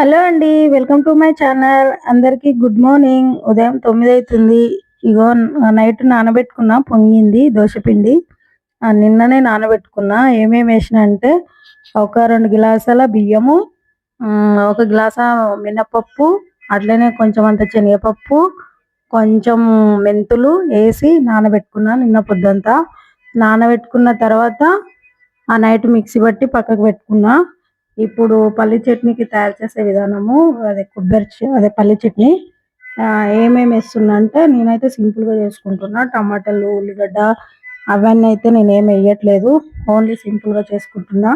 Hello అండి welcome to my channel. అందరికి good morning. ఉదయం తొమ్మిది అవుతుంది ఇగో నైట్ నానబెట్టుకున్నా పొంగింది దోశపిండి నిన్ననే నానబెట్టుకున్నా. ఏమేమి వేసిన అంటే ఒక రెండు గ్లాసుల బియ్యము ఒక గ్లాస మినపప్పు అట్లనే కొంచెం అంత శనగపప్పు కొంచెం మెంతులు వేసి నానబెట్టుకున్నా నిన్న పొద్దంతా. నానబెట్టుకున్న తర్వాత ఆ నైట్ మిక్సీ బట్టి పక్కకు పెట్టుకున్నా. ఇప్పుడు పల్లి చట్నీకి తయారు చేసే విధానము అదే కొబ్బరి అదే పల్లి చట్నీ ఏమేమి వేస్తున్నా అంటే నేనైతే సింపుల్గా చేసుకుంటున్నా. టమాటాలు ఉల్లిగడ్డ అవన్నీ అయితే నేను ఏమి వేయట్లేదు. ఓన్లీ సింపుల్గా చేసుకుంటున్నా.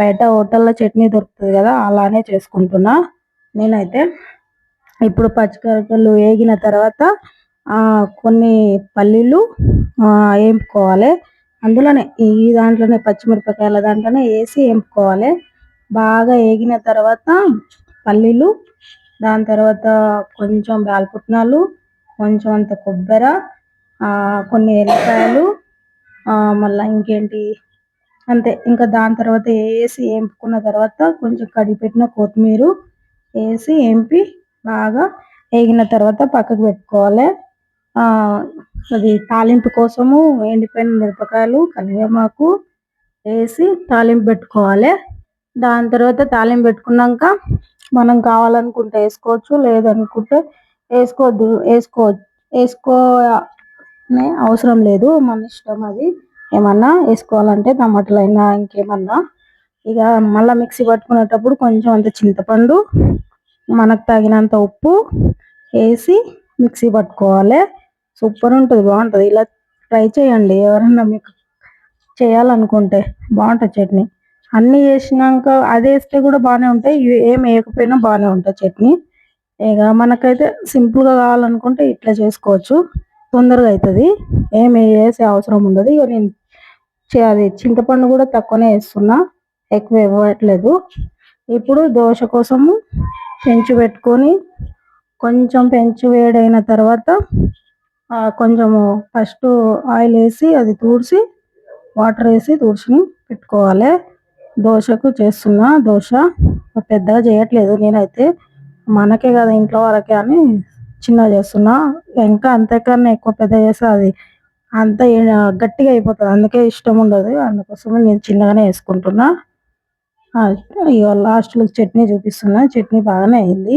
బయట హోటల్లో చట్నీ దొరుకుతుంది కదా అలానే చేసుకుంటున్నా. నేనైతే ఇప్పుడు పచ్చికరకలు వేగిన తర్వాత కొన్ని పల్లీలు వేపుకోవాలి. అందులోనే ఈ దాంట్లోనే పచ్చిమిరపకాయల దాంట్లోనే వేసి వేపుకోవాలి. బాగా వేగిన తర్వాత పల్లీలు దాని తర్వాత కొంచెం బాలపుట్నాలు కొంచెం అంత కొబ్బరి కొన్ని ఎల్లిపాయలు మళ్ళీ ఇంకేంటి అంతే. ఇంకా దాని తర్వాత వేసి వేంపుకున్న తర్వాత కొంచెం కడిగి పెట్టిన కొత్తిమీర వేసి వేపి బాగా వేగిన తర్వాత పక్కకు పెట్టుకోవాలి. అది తాలింపు కోసము ఎండిపోయిన మిరపకాయలు కలివేమాకు వేసి తాలింపు పెట్టుకోవాలి. దాని తర్వాత తాలింపు పెట్టుకున్నాక మనం కావాలనుకుంటే వేసుకోవచ్చు లేదనుకుంటే వేసుకోవద్దు వేసుకో వేసుకో అవసరం లేదు మన ఇష్టం అది. ఏమన్నా వేసుకోవాలంటే టమాటాలు అయినా ఇంకేమన్నా. ఇక మళ్ళీ మిక్సీ పట్టుకునేటప్పుడు కొంచెం అంత చింతపండు మనకు తగినంత ఉప్పు వేసి మిక్సీ పట్టుకోవాలి. సూపర్ ఉంటుంది బాగుంటుంది. ఇలా ట్రై చేయండి ఎవరన్నా మీకు చేయాలనుకుంటే. బాగుంటుంది చట్నీ. అన్నీ వేసినాక అది వేస్తే కూడా బాగానే ఉంటాయి. ఇవి ఏం వేయకపోయినా బాగానే ఉంటాయి చట్నీ. ఇక మనకైతే సింపుల్గా కావాలనుకుంటే ఇట్లా చేసుకోవచ్చు. తొందరగా అవుతుంది ఏం వేసే అవసరం ఉండదు. ఇక నేను అది చింతపండు కూడా తక్కువనే వేస్తున్నా. ఎక్కువ ఇవ్వట్లేదు. ఇప్పుడు దోశ కోసము పెంచి పెట్టుకొని కొంచెం పెంచి వేడైన తర్వాత కొంచెము ఫస్ట్ ఆయిల్ వేసి అది తూడ్చి వాటర్ వేసి తూడ్చుని పెట్టుకోవాలి. దోశకు చేస్తున్నా. దోశ పెద్దగా చేయట్లేదు. నేనైతే మనకే కదా ఇంట్లో వరకే అని చిన్నగా చేస్తున్నా. ఇంకా అంతకన్నా ఎక్కువ పెద్ద చేస్తే అది అంత గట్టిగా అయిపోతుంది. అందుకే ఇష్టం ఉండదు. అందుకోసమే నేను చిన్నగానే వేసుకుంటున్నా. ఇక లాస్ట్లో చట్నీ చూపిస్తున్నా. చట్నీ బాగానే అయింది.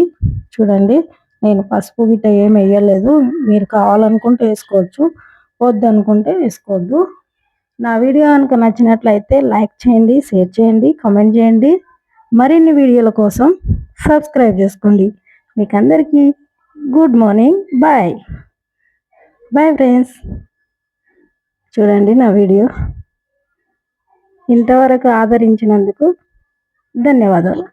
చూడండి నేను పసుపు గిట్ట ఏం వేయలేదు. మీరు కావాలనుకుంటే వేసుకోవచ్చు. వద్దు అనుకుంటే వేసుకోవద్దు. నా వీడియో కనుక నచ్చినట్లయితే లైక్ చేయండి షేర్ చేయండి కామెంట్ చేయండి. మరిన్ని వీడియోల కోసం సబ్స్క్రైబ్ చేసుకోండి. మీకు అందరికీ good morning. Bye. Bye friends. చూడండి నా వీడియో. ఇంతవరకు ఆదరించినందుకు ధన్యవాదాలు.